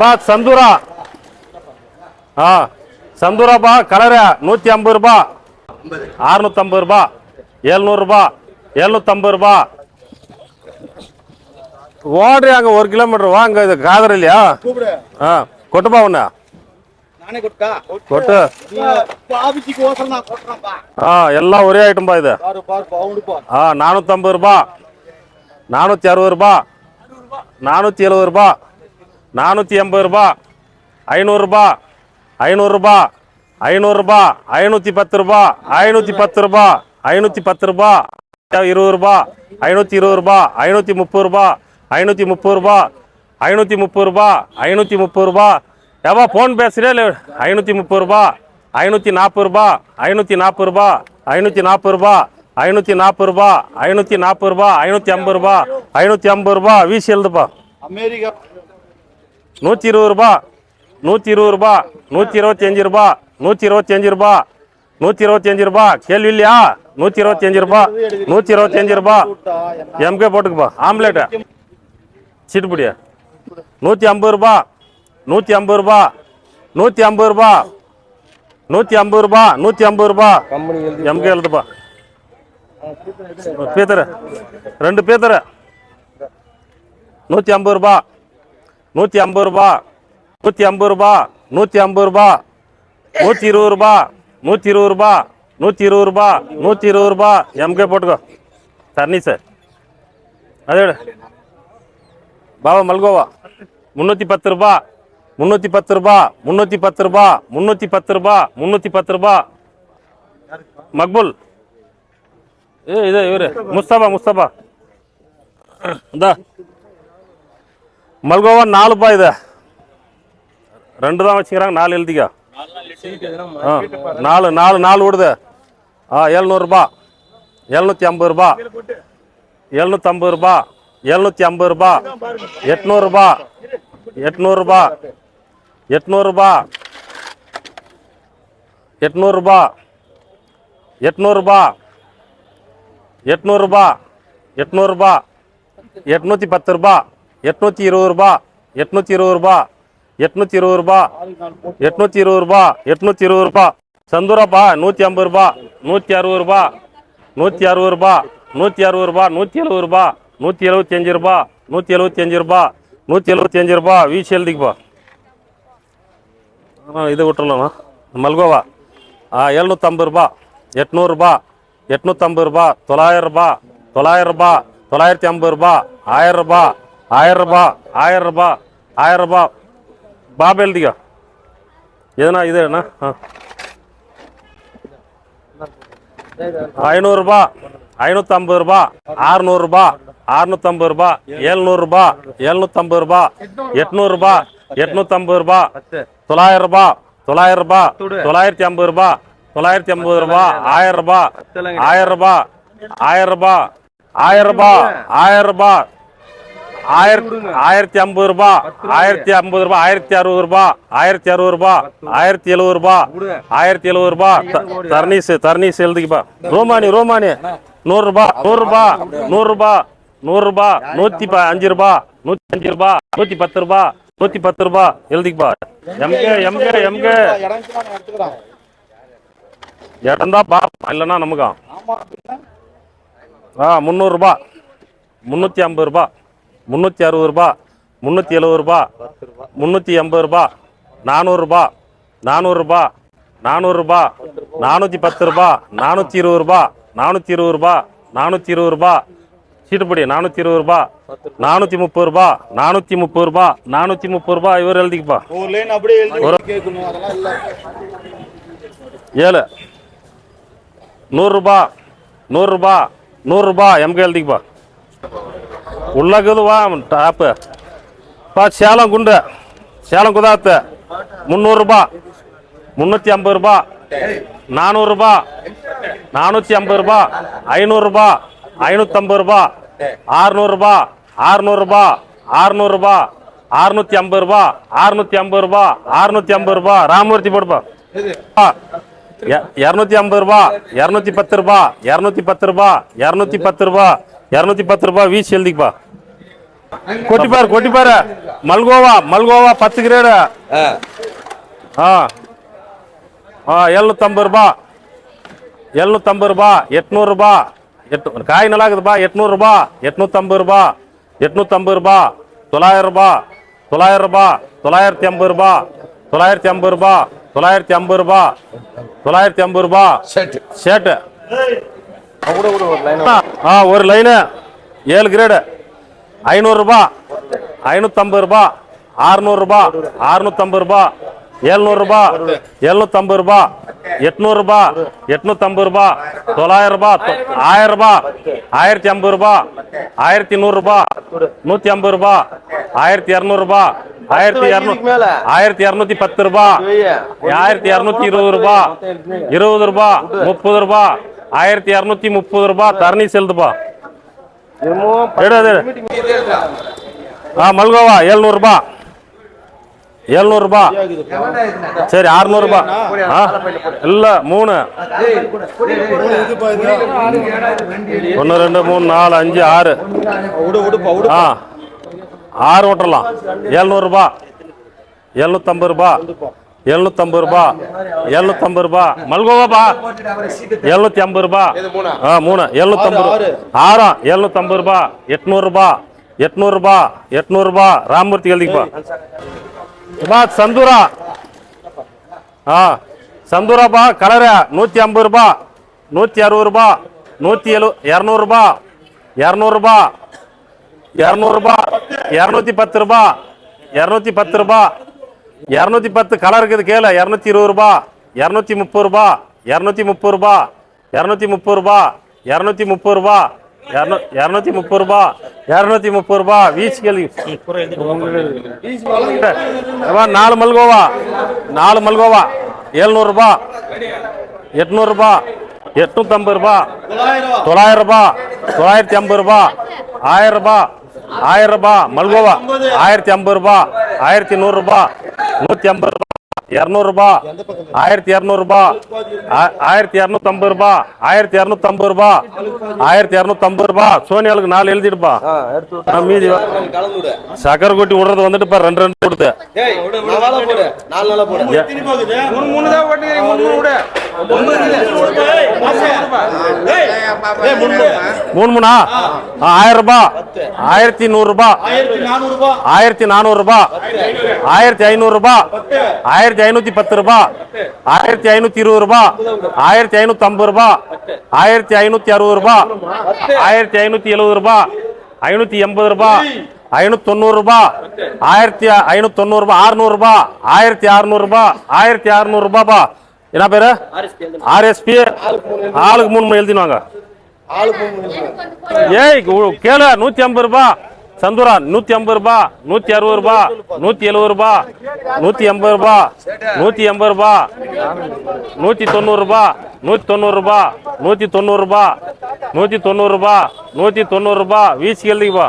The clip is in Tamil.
பா சந்தூரா. ஆ சந்தூராப்பா கலரு. நூற்றி ஐம்பது ரூபா. அறுநூத்தம்பது ரூபா. எழுநூறுபா எழுநூத்தம்பது ரூபா. ஓடுறாங்க ஒரு கிலோமீட்டர். வாங்க இது காதர் இல்லையா? ஆ கொட்டுப்பா ஒன்று கொட்டா. ஆ எல்லாம் ஒரே ஐட்டம்பா இது. ஆ நானூற்றம்பது ரூபா. நானூற்றி அறுபது ரூபா. நானூற்றி எழுபது ரூபா. நானூற்றி எண்பது ரூபா ஐநூறுரூபா ஐநூறுரூபா ஐநூறுரூபா ஐநூற்றி பத்து ரூபா ஐநூற்றி பத்து ரூபா ஐநூற்றி பத்து ரூபா இருபது ரூபா ஐநூற்றி இருபது ரூபா ஐநூற்றி முப்பது ரூபா ஐநூற்றி முப்பது ரூபா ஐநூற்றி முப்பது ரூபா ஐநூற்றி முப்பது ரூபா ஏப்பா ஃபோன் பேசுகிறே இல்லை ஐநூற்றி முப்பது ரூபா ஐநூற்றி நாற்பது ரூபா ஐநூற்றி நாற்பது ரூபா ஐநூற்றி நாற்பது ரூபா ஐநூற்றி நாற்பது ரூபா ஐநூற்றி நாற்பது ரூபா ஐநூற்றி ஐம்பது ரூபா ஐநூற்றி ஐம்பது ரூபா வீசி எழுதுப்பா அமெரிக்கா நூற்றி இருபது ரூபா நூற்றி இருபது ரூபா நூற்றி இருபத்தஞ்சி ரூபா நூற்றி இருபத்தஞ்சி ரூபா நூற்றி இருபத்தஞ்சி ரூபா. கேள்வி இல்லையா? நூற்றி இருபத்தஞ்சி ரூபா நூற்றி இருபத்தஞ்சி ரூபா. எம்கே போட்டுக்குப்பா ஆம்லேட்டு. சீட்டுப்படியா? நூற்றி ஐம்பது ரூபா நூற்றி ஐம்பது ரூபா நூற்றி ஐம்பது ரூபா நூற்றி ஐம்பது ரூபா நூற்றி ஐம்பது ரூபா. எம்கே எழுதுப்பா. பீத்தர் ரெண்டு பீத்தர். நூற்றி ஐம்பது ரூபா. நூற்றி ஐம்பது ரூபா நூற்றி ஐம்பது ரூபா நூற்றி ஐம்பது ரூபா நூற்றி இருபது ரூபா நூற்றி இருபது ரூபா நூற்றி இருபது ரூபா நூற்றி இருபது ரூபா. எம்கே போட்டுக்கோ. தண்ணி சார். அதே பாபா மல்கோவா. முந்நூற்றி பத்து ரூபா முந்நூற்றி பத்து ரூபா முந்நூற்றி பத்து ரூபா முந்நூற்றி பத்து ரூபா முந்நூற்றி பத்து ரூபா. மக்புல். ஏ இது இவர். முஸ்தபா முஸ்தபா. இந்தா. மல்கோவா நாலுப்பா இது. ரெண்டு தான் வச்சுக்கிறாங்க நாலு எழுதிக்கா. ஆ நாலு நாலு நாலு விடுது ஆ எழுநூறுபா எழுநூற்றி ஐம்பது ரூபா. எழுநூற்றம்பது ரூபா. எழுநூற்றி ஐம்பது ரூபா. எட்நூறுபா எட்நூறுபா எட்நூறுபா எட்நூறுபா எட்நூறுபா எட்நூறுபா எட்நூறுபா எட்நூற்றி பத்து ரூபா. எட்நூற்றி இருபது ரூபா எட்நூற்றி இருபது ரூபா எட்நூற்றி இருபது ரூபா எட்நூற்றி இருபது ரூபா எட்நூற்றி இருபது ரூபா. சந்தூரப்பா நூற்றி ஐம்பது ரூபா நூற்றி அறுபது ரூபா நூற்றி அறுபது ரூபா நூற்றி அறுபது ரூபா நூற்றி எழுபது ரூபா நூற்றி எழுபத்தஞ்சு ரூபா நூற்றி எழுபத்தஞ்சு ரூபா நூற்றி எழுபத்தஞ்சு ரூபா. வீசி எழுதிக்குப்பா இது விட்டுறலாமா? மல்கோவா. ஆ எழுநூற்றம்பது ரூபா எட்நூறுபா எட்நூற்றம்பது ரூபா தொள்ளாயிரம் ரூபா தொள்ளாயிரம் ரூபா தொள்ளாயிரத்தி ஐம்பது ரூபா ஆயிரம் ரூபா ஆயிரம் ரூபா ஆயிரம் ரூபா ஆயிரம் ரூபா. பாபு எழுதிக்கோ. எதுனா இது என்ன? ஆ. ஐநூறுரூபா ஐநூற்றம்பது ரூபா அறுநூறுபா அறுநூத்தம்பது ரூபா எழுநூறுபா எழுநூத்தம்பது ரூபா எட்நூறுபா எட்நூத்தம்பது ரூபா தொள்ளாயிரம் ரூபா தொள்ளாயிரம் ரூபா தொள்ளாயிரத்தி ஐம்பது ரூபா தொள்ளாயிரத்தி ஐம்பது ரூபா ஆயிரம் ரூபா ஆயிரம் ரூபா ஆயிரம் ரூபா ஆயிரம் ரூபா ஆயிரம் ரூபா ஆயிரத்தி ஆயிரத்தி ஐம்பது ரூபா ஆயிரத்தி ஐம்பது ரூபா ஆயிரத்தி அறுபது ரூபா ஆயிரத்தி அறுபது ரூபா ஆயிரத்தி எழுபது ரூபா ஆயிரத்தி எழுபது ரூபா. த- தர்னீஸ் தர்னீஸ் எழுதிக்கப்பா. ரோமானி ரோமானி. நூறுரூபா நூறுரூபா நூறுரூபா நூறுரூபா நூற்றி ப அஞ்சு ரூபா நூற்றி அஞ்சு ரூபா நூற்றி பத்து ரூபா நூற்றி பத்து ரூபா. எழுதிக்கப்பா. எம்கே எம்கே எம்கே இடம் நான் எடுத்துக்கிறேன் இடம்தா பா இல்லைன்னா நமக்கு. ஆ முந்நூறுரூபா முந்நூற்றி ஐம்பது ரூபா. முந்நூற்றி அறுபது ரூபா முந்நூற்றி எழுபது ரூபா முந்நூற்றி எண்பது ரூபா நானூறுரூபா நானூறுரூபா நானூறுரூபா நானூற்றி பத்து ரூபா நானூற்றி இருபது ரூபா நானூற்றி இருபது ரூபா நானூற்றி இருபது ரூபா சீட்டுப்படி நானூற்றி இருபது ரூபா நானூற்றி முப்பது ரூபா நானூற்றி முப்பது ரூபா நானூற்றி முப்பது ரூபா இவர் எழுதிக்கப்பா. ஒரு லைன் அப்படியே எழுதி கேட்கணும் அதெல்லாம் இல்ல. ஏழு. நூறுரூபா நூறுரூபா நூறுரூபா எம்கே எழுதிக்கப்பா. உள்ளக்குதுவா டாப்பு பா சேலம் குண்டு. சேலம் குதாத்து. முந்நூறுரூபா முந்நூற்றி ஐம்பது ரூபா. நானூறுரூபா நானூற்றி ஐம்பது ரூபா. ஐநூறுரூபா ஐநூற்றம்பது ரூபா. ஆறுநூறுபா ஆறுநூறுபா ஆறுநூறுபா ஆறுநூற்றி ஐம்பது ரூபா. ஆறுநூற்றி ஐம்பது ரூபா. ஆறுநூற்றி ஐம்பது ரூபா. ராமூர்த்தி போடுப்பா. எ- இரநூத்தி ஐம்பது ரூபா. இரநூத்தி பத்து ரூபா. இரநூத்தி பத்து ரூபா. இரநூத்தி பத்து ரூபா. இரநூத்தி பத்து ரூபா வீசி எழுதிப்பா கொட்டிப்பாரு கொட்டிப்பாரு. மல்கோவா மல்கோவா பத்து கிரேடு. ஆ. ஆ. எழுநூத்தம்பது ரூபா எழுநூத்தம்பது ரூபா எட்நூறுபா எட்டு காய் நல்லா இருக்குதுப்பா. எட்நூறுபா எட்நூத்தம்பது ரூபா எட்நூத்தம்பது ரூபா தொள்ளாயிரம் ரூபா தொள்ளாயிரம் ரூபா தொள்ளாயிரத்தி ஐம்பது ரூபா தொள்ளாயிரத்தி ஐம்பது ரூபா தொள்ளாயிரத்தி ஐம்பது ரூபா தொள்ளாயிரத்தி ஐம்பது ரூபா ஒரு லைன் ஆ ஒரு லைனு ஏழு கிரேடு ஐநூறுரூபா ஐநூற்றம்பது ரூபா. அறுநூறுபா அறுநூற்றம்பது ரூபா. எழுநூறுபா எழுநூற்றம்பது ரூபா. எட்நூறுபா எட்நூற்றம்பது ரூபா. தொள்ளாயிரம் ரூபா. ஆயிரம் ரூபா. ஆயிரத்தி ஐம்பது ரூபா. ஆயிரத்தி நூறுரூபா நூற்றி ஐம்பது ரூபா. ஆயிரத்தி இரநூறுபா ஆயிரத்தி இரநூறு ஆயிரத்தி இரநூத்தி பத்து ரூபா. ஆயிரத்தி இரநூத்தி இருபது ரூபா. இருபது ரூபா. முப்பது ரூபா. ஆயிரத்தி இரநூத்தி முப்பது ரூபா தரணி செல்லுதுப்பா ஆ மல்கோவா எழுநூறுபா எழுநூறுபா சரி அறுநூறுபா ஆ இல்லை மூணு. ஒன்று ரெண்டு மூணு நாலு அஞ்சு ஆறு. ஆ ஆறு ஓட்டலாம் எழுநூறுபா எழுநூத்தம்பது ரூபா. எழுநூத்தம்பது ரூபா. எழுநூத்தம்பது ரூபா. மல்கோவாப்பா எழுநூத்தி ஐம்பது ரூபா. ஆ மூணு. எழுநூத்தம்பது ஆறு, ஆறா. எழுநூத்தம்பது ரூபா. எட்நூறுபா எட்நூறுபா எட்நூறுபா ராமூர்த்தி எழுதிப்பா சந்தூரா. ஆ சந்தூராப்பா கலரு. நூற்றி ஐம்பது ரூபா. நூற்றி அறுபது ரூபா. நூற்றி எழு இரநூறுபா இரநூறுபா இரநூறுபா இரநூத்தி பத்து ரூபா. இரநூத்தி பத்து ரூபா. இரநூத்தி பத்து கலர் இருக்குது கேளு. இரநூத்தி இருபது ரூபா இரநூத்தி முப்பது ரூபா இரநூத்தி முப்பது ரூபா இரநூத்தி முப்பது ரூபா இரநூத்தி முப்பது ரூபா இரநூத்தி முப்பது ரூபா இரநூத்தி முப்பது ரூபா. வீச்சு கேள்வி நாலு மல்கோவா நாலு மல்கோவா எழுநூறுபா எட்நூறுபா எட்நூத்தம்பது ரூபா தொள்ளாயிரம் தொள்ளாயிரம் தொள்ளாயிரத்தி ஐம்பது ரூபா ஆயிரம் ரூபா ஆயிரம் ரூபா மல்கோவா ஆயிரத்தி ஐம்பது ரூபா ஆயிரத்தி நூறு ரூபாய் நூத்தி ஐம்பது ரூபாய் இரநூறு ரூபாய் ஆயிரத்தி இரநூறு ரூபாய் ஆயிரத்தி இரநூத்தம்பது ரூபாய் ஆயிரத்தி இரநூத்தம்பது ரூபாய் ஆயிரத்தி இரநூத்தம்பது ரூபாய் சோனியாளுக்கு நாலு எழுதிடுப்பா மீதி சக்கரை கொட்டி விடுறது வந்துட்டு இப்ப ரெண்டு ரெண்டு கொடுத்து ஏய் நாலா போடு நாலு நாளா போடு மூணு மூணு தான் ஓட்டுறீங்க மூணு மூணு விடு மூணு மூணா ஆ, ஆயிரம் ரூபாய் ஆயிரத்தி நூறு ரூபாய் ஆயிரத்தி நானூறு ரூபாய் ஆயிரத்தி ரூபாய் ஆயிரத்தி ஐநூறு ரூபாய் ஆயிரத்தி ஐநூத்தி பத்து ரூபாய் ஆயிரத்தி ஐநூத்தி இருபது ரூபாய் ஆயிரத்தி ஐநூத்தி ஐம்பது ரூபாய் ஆயிரத்தி ஐநூத்தி அறுபது ரூபாய் ஆயிரத்தி ஐநூத்தி எழுபது ரூபாய் ஐநூத்தி எண்பது ரூபாய் ஐநூத்தி தொண்ணூறு ரூபாய் ஆயிரத்தி ஐநூத்தி தொண்ணூறு ரூபாய் அறுநூறு ரூபாய் ஆயிரத்தி அறுநூறு ரூபாய் ஆயிரத்தி அறுநூறு ரூபாய்ப்பா என்ன பேரு? ஆர்எஸ்பி ஆளுக்கு மூணு எழுதினாங்க. ஏய் கேளு நூத்தி ஐம்பது ரூபா. சந்துரா நூத்தி ஐம்பது ரூபா. நூத்தி அறுபது ரூபா. நூத்தி எழுபது ரூபா. நூத்தி எண்பது ரூபா. நூத்தி எண்பது ரூபா. நூத்தி தொண்ணூறு ரூபா. நூத்தி தொண்ணூறு ரூபா. நூத்தி தொண்ணூறு ரூபா. நூத்தி தொண்ணூறு ரூபா. நூத்தி தொண்ணூறு ரூபா. வீசி எழுதிப்பா